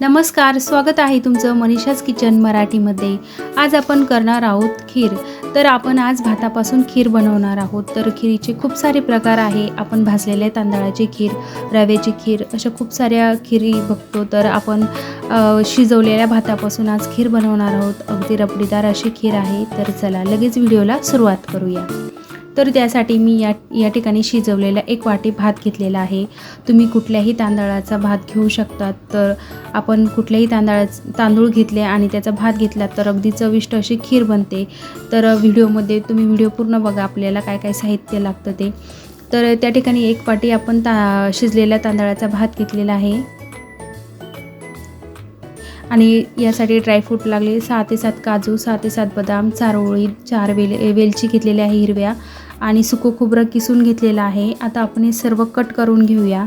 नमस्कार स्वागत आहे तुमचं मनीषाच किचन मराठीमध्ये. आज आपण करणार आहोत खीर. तर आपण आज भातापासून खीर बनवणार आहोत. तर खीरीचे खूप सारे प्रकार आहे. आपण भाजलेल्या तांदळाची खीर रव्याची खीर अशा खूप साऱ्या खीरी बघतो. तर आपण शिजवलेल्या भातापासून आज खीर बनवणार आहोत. अगदी रबडीदार अशी खीर आहे. तर चला लगेच व्हिडिओला सुरुवात करूया. तर त्यासाठी मी या या ठिकाणी शिजवलेला एक वाटी भात घेतलेला आहे. तुम्ही कुठल्याही तांदळाचा भात घेऊ शकतात तर आपण कुठल्याही तांदळा तांदूळ घेतले आणि त्याचा भात घेतला तर अगदी चविष्ट अशी खीर बनते. तर व्हिडिओमध्ये तुम्ही व्हिडिओ पूर्ण बघा आपल्याला काय काय साहित्य लागतं ते. तर त्या ठिकाणी एक वाटी आपण ता शिजलेल्या तांदळाचा भात घेतलेला आहे. आणि यासाठी ड्रायफ्रूट लागले. सहा ते सात काजू सहा ते सात बदाम चारोळी चार वेल वेलची घेतलेली आहे हिरव्या आणि सुकं खोबरं किसून घेतलेलं आहे. आता आपण हे सर्व कट करून घेऊया.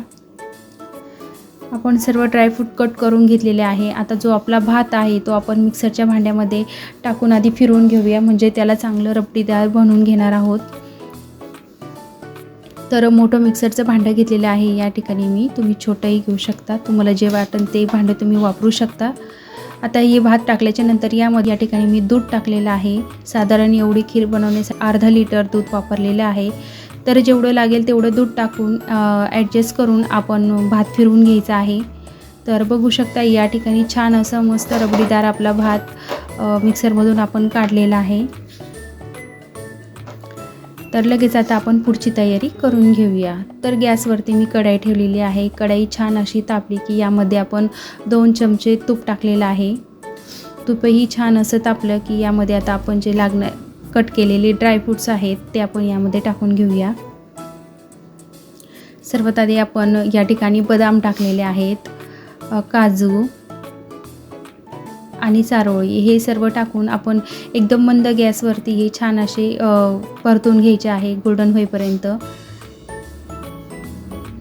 आपण सर्व ड्रायफ्रूट कट करून घेतलेले आहे. आता जो आपला भात आहे तो आपण मिक्सरच्या भांड्यामध्ये टाकून आधी फिरवून घेऊया. म्हणजे त्याला चांगलं रबडीदार बनवून घेणार आहोत. तर मोठं मिक्सरचं भांडं घेतलेलं आहे. या ठिकाणी मी तुम्ही छोटंही घेऊ शकता. तुम्हाला जे वाटेल ते भांडं तुम्ही वापरू शकता. आता हे भात टाकल्याच्या नंतर यामध्ये या ठिकाणी मी दूध टाकलेलं आहे. साधारण एवढी खीर बनवण्यासाठी अर्धा लिटर दूध वापरलेलं आहे. तर जेवढं लागेल तेवढं दूध टाकून ॲडजस्ट करून आपण भात फिरवून घ्यायचा आहे. तर बघू शकता या ठिकाणी छान असं मस्त रबडीदार आपला भात मिक्सरमधून आपण काढलेला आहे. तर लगेच आता आपण पुढची तयारी करून घेऊया. तर गॅसवरती मी कढाई ठेवलेली आहे. कढाई छान अशी तापली की यामध्ये आपण दोन चमचे तूप टाकलेलं आहे. तूपही छान असं तापलं की यामध्ये आता आपण जे लागणार कट केलेले ड्रायफ्रूट्स आहेत ते आपण यामध्ये टाकून घेऊया. सर्वात आधी आपण या ठिकाणी बदाम टाकलेले आहेत काजू आणि चारोळी हे सर्व टाकून आपण एकदम मंद गॅसवरती हे छान असे परतून घ्यायचे आहे गोल्डन होईपर्यंत.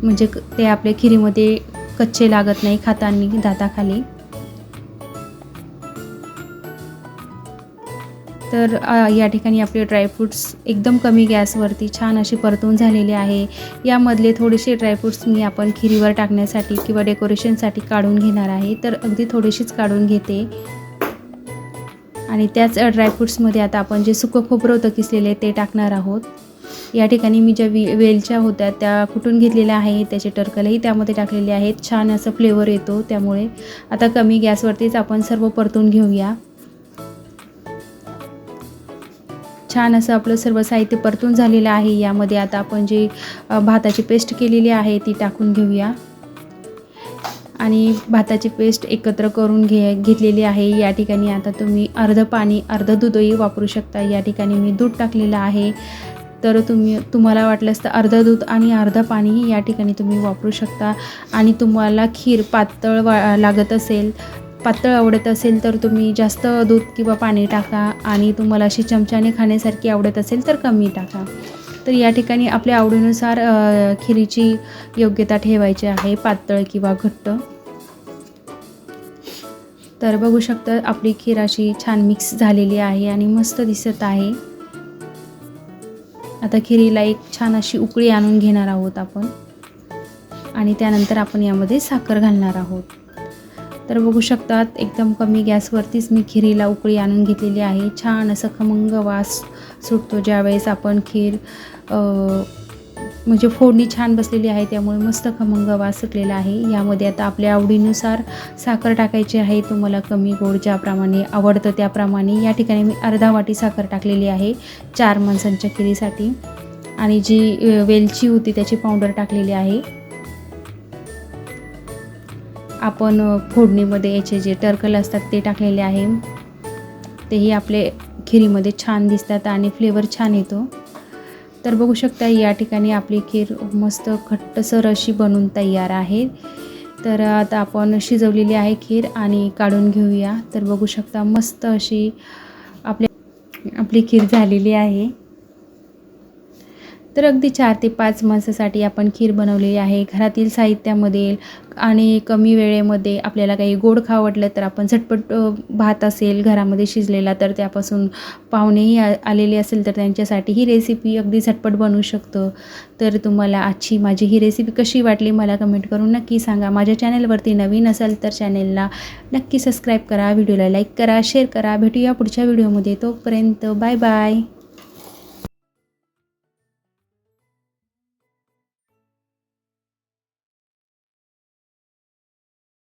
म्हणजे क- ते आपल्या खिरीमध्ये कच्चे लागत नाही खाताना दाताखाली. तर या ठिकाणी आपले ड्रायफ्रूट्स एकदम कमी गॅसवरती छान असे परतून झालेले आहे. यामधले थोडेसे ड्रायफ्रूट्स मी आपण खिरीवर टाकण्यासाठी किंवा डेकोरेशनसाठी काढून घेणार आहे. तर अगदी थोडीशीच काढून घेते. आणि त्याच ड्रायफ्रूट्समध्ये आता आपण जे सुकं खोबरं होतं किसलेले ते टाकणार आहोत. या ठिकाणी मी ज्या वे वेलच्या होत्या त्या कुटून घेतलेल्या आहे त्याचे टर्कलही त्यामध्ये टाकलेले आहेत. छान असं फ्लेवर येतो त्यामुळे. आता कमी गॅसवरतीच आपण सर्व परतून घेऊया. छान असं आपलं सर्व साहित्य परतून झालेलं आहे. यामध्ये आता आपण जे भाताची पेस्ट केलेली आहे ती टाकून घेऊया. आणि भाताची पेस्ट एकत्र करून घे घेतलेली आहे. या ठिकाणी आता तुम्ही अर्धं पाणी अर्धं दूधही वापरू शकता. या ठिकाणी मी दूध टाकलेलं आहे. तर तुम्ही तुम्हाला वाटलंच तर अर्धं दूध आणि अर्धं पाणीही या ठिकाणी तुम्ही वापरू शकता. आणि तुम्हाला खीर पातळ वा लागत असेल पातळ आवडत असेल तर तुम्ही जास्त दूध किंवा पाणी टाका आणि तुम्हाला अशी चमच्याने खाण्यासारखी आवडत असेल तर कमी टाका. तर या ठिकाणी आपल्या आवडीनुसार खिरीची योग्यता ठेवायची आहे पातळ किंवा घट्ट. तर बघू शकता आपली खीर अशी छान मिक्स झालेली आहे आणि मस्त दिसत आहे. आता खिरीला एक छान अशी उकळी आणून घेणार आहोत आपण. आणि त्यानंतर आपण यामध्ये साखर घालणार आहोत. तर बघू शकतात एकदम कमी गॅसवरतीच मी खिरीला उकळी आणून घेतलेली आहे. छान असं खमंग वास सुटतो ज्यावेळेस आपण खीर म्हणजे फोडणी छान बसलेली आहे त्यामुळे मस्त खमंग वास सुटलेला आहे. यामध्ये आता आपल्या आवडीनुसार साखर टाकायची आहे. तुम्हाला कमी गोड ज्याप्रमाणे आवडतं त्याप्रमाणे या ठिकाणी मी अर्धा वाटी साखर टाकलेली आहे चार माणसांच्या खिरीसाठी. आणि जी वेलची होती त्याची पावडर टाकलेली आहे. आपण फोडणीमध्ये याचे जे टर्कल असतात ते टाकलेले आहे. तेही आपले खिरीमध्ये छान दिसतात आणि फ्लेवर छान येतो. तर बघू शकता या ठिकाणी आपली खीर मस्त घट्टसर अशी बनून तयार आहे. तर आता आपण शिजवलेली आहे खीर आणि काढून घेऊया. तर बघू शकता मस्त अशी आपल्या आपली खीर झालेली आहे. तर अगदी चार ते पाच माणसासाठी आपण खीर बनवलेली आहे. घरातील साहित्यामध्ये आणि कमी वेळेमध्ये आपल्याला काही गोड खावडलं तर आपण झटपट भात असेल घरामध्ये शिजलेला तर त्यापासून पाहुणेही आ आलेले असेल तर त्यांच्यासाठी ही रेसिपी अगदी झटपट बनवू शकतो. तर तुम्हाला आजची माझी ही रेसिपी कशी वाटली मला कमेंट करून नक्की सांगा. माझ्या चॅनलवरती नवीन असाल तर चॅनेलला नक्की सबस्क्राईब करा व्हिडिओला लाईक करा शेअर करा. भेटूया पुढच्या व्हिडिओमध्ये तोपर्यंत बाय बाय